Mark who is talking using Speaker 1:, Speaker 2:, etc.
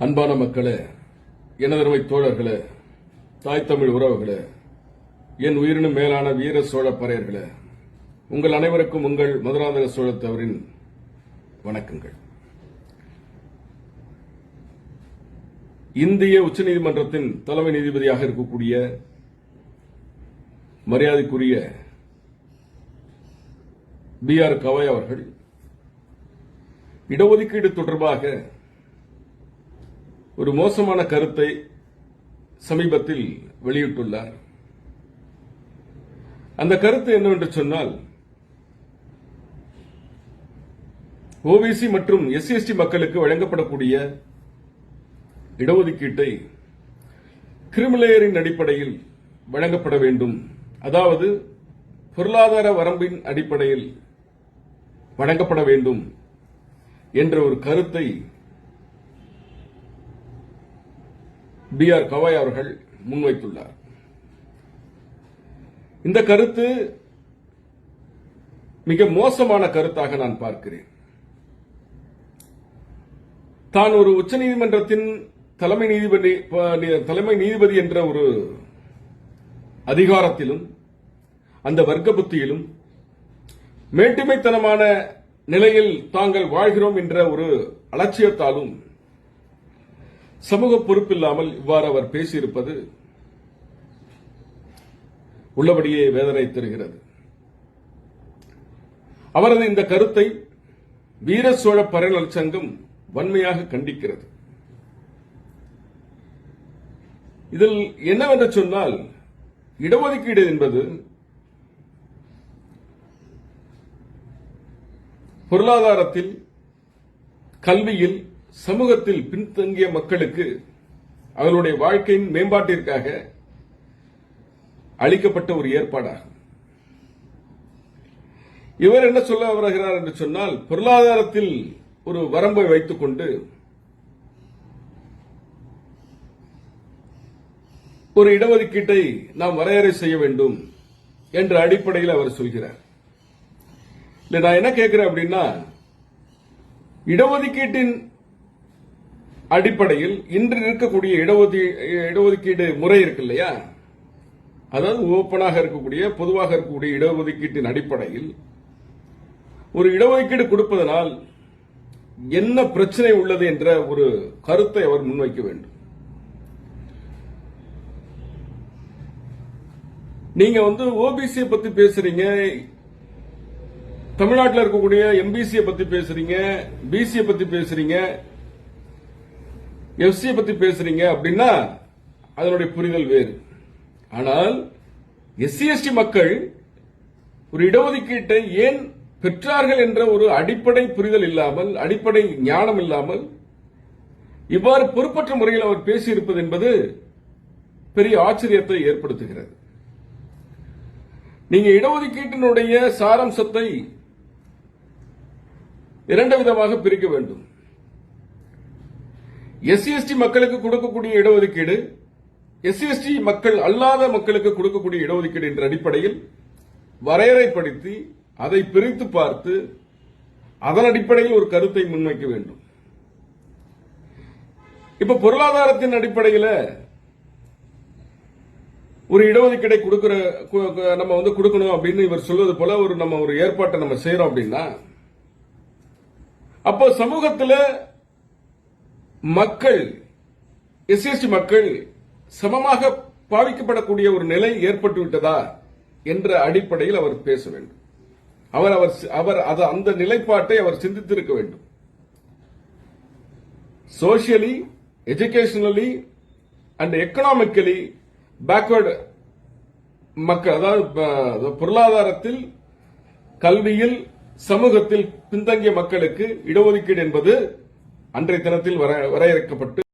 Speaker 1: அன்பான மக்களே எனதருமை தோழர்களே தாய் தமிழ் உறவுகளே என் உயிரினும் மேலான வீர சோழ பறையர்களே உங்கள் அனைவருக்கும் உங்கள் மதுராந்தக சோழத்தவரின் வணக்கங்கள். இந்திய உச்சநீதிமன்றத்தின் தலைமை நீதிபதியாக இருக்கக்கூடிய மரியாதைக்குரிய பி ஆர் கவாய் அவர்கள் இடஒதுக்கீடு தொடர்பாக ஒரு மோசமான கருத்தை சமீபத்தில் வெளியிட்டுள்ளார். அந்த கருத்து என்னவென்று சொன்னால் ஓபிசி மற்றும் எஸ்சி எஸ்டி மக்களுக்கு வழங்கப்படக்கூடிய இடஒதுக்கீட்டை கிரிமிலேயரின் அடிப்படையில் வழங்கப்பட வேண்டும். அதாவது பொருளாதார வரம்பின் அடிப்படையில் வழங்கப்பட வேண்டும் என்ற ஒரு கருத்தை பி ஆர் கவாய் அவர்கள் முன்வைத்துள்ளார். இந்த கருத்து மிக மோசமான கருத்தாக நான் பார்க்கிறேன். தான் ஒரு உச்சநீதிமன்றத்தின் தலைமை நீதிபதி தலைமை நீதிபதி என்ற ஒரு அதிகாரத்திலும் அந்த வர்க்க புத்தியிலும் மேட்டுமைத்தனமான நிலையில் தாங்கள் வாழ்கிறோம் என்ற ஒரு அலட்சியத்தாலும் சமூக பொறுப்பில்லாமல் இவ்வாறு அவர் பேசியிருப்பது உள்ளபடியே வேதனை தருகிறது. அவரது இந்த கருத்தை வீர சோழ பரநல் சங்கம் வன்மையாக கண்டிக்கிறது. இதில் என்னவென்று சொன்னால் இடஒதுக்கீடு என்பது பொருளாதாரத்தில் கல்வியில் சமூகத்தில் பின்தங்கிய மக்களுக்கு அவர்களுடைய வாழ்க்கையின் மேம்பாட்டிற்காக அளிக்கப்பட்ட ஒரு ஏற்பாடாகும். இவர் என்ன சொல்ல வருகிறார் என்று சொன்னால் பொருளாதாரத்தில் ஒரு வரம்பை வைத்துக் கொண்டு ஒரு இடஒதுக்கீட்டை நாம் வரையறை செய்ய வேண்டும் என்ற அடிப்படையில் அவர் சொல்கிறார். இல்ல நான் என்ன கேட்கிறேன் அப்படின்னா இடஒதுக்கீட்டின் அடிப்படையில் இன்று இருக்கக்கூடிய இடஒதுக்கீடு முறை இருக்கு இல்லையா அதாவது ஓப்பனாக இருக்கக்கூடிய பொதுவாக இருக்கக்கூடிய இடஒதுக்கீட்டின் அடிப்படையில் ஒரு இடஒதுக்கீடு கொடுப்பதனால் என்ன பிரச்சனை உள்ளது என்ற ஒரு கருத்தை அவர் முன்வைக்க வேண்டும். நீங்க வந்து ஓபிசியை பத்தி பேசுறீங்க தமிழ்நாட்டில் இருக்கக்கூடிய எம்பிசியை பத்தி பேசுறீங்க பிசியை பத்தி பேசுறீங்க எஃப்சியை பத்தி பேசுறீங்க அப்படின்னா அதனுடைய புரிதல் வேறு. ஆனால் எஸ்சி எஸ்டி மக்கள் ஒரு இடஒதுக்கீட்டை ஏன் பெற்றார்கள் என்ற ஒரு அடிப்படை புரிதல் இல்லாமல் அடிப்படை ஞானம் இல்லாமல் இவ்வாறு பொறுப்பற்ற முறையில் அவர் பேசியிருப்பது என்பது பெரிய ஆச்சரியத்தை ஏற்படுத்துகிறது. நீங்க இடஒதுக்கீட்டினுடைய சாராம்சத்தை இரண்டு விதமாக பிரிக்க வேண்டும். எஸ்சி எஸ்டி மக்களுக்கு கொடுக்கக்கூடிய இடஒதுக்கீடு எஸ்சி எஸ்டி மக்கள் அல்லாத மக்களுக்கு கொடுக்கக்கூடிய இடஒதுக்கீடு என்ற அடிப்படையில் வரையறைப்படுத்தி அதை பிரித்து பார்த்து அதன் அடிப்படையில் ஒரு கருத்தை முன்வைக்க வேண்டும். இப்ப பொருளாதாரத்தின் அடிப்படையில் ஒரு இடஒதுக்கீடை கொடுக்கிற நம்ம வந்து கொடுக்கணும் அப்படின்னு இவர் சொல்வது போல ஒரு நம்ம ஒரு ஏற்பாட்டை நம்ம செய்யறோம் அப்படின்னா அப்போ சமூகத்தில் மக்கள் எஸ்சிஎஸ்டி மக்கள் சமமாக பாவிக்கப்படக்கூடிய ஒரு நிலை ஏற்பட்டுவிட்டதா என்ற அடிப்படையில் அவர் பேச வேண்டும். அவர் அவர் அவர் அது அந்த நிலைப்பாட்டை அவர் சிந்தித்திருக்க வேண்டும். Socially educationally and economically backward மக்கள் அதாவது பொருளாதாரத்தில் கல்வியில் சமூகத்தில் பின்தங்கிய மக்களுக்கு இடஒதுக்கீடு என்பது அன்றைய தினத்தில் வரையறுக்கப்பட்டு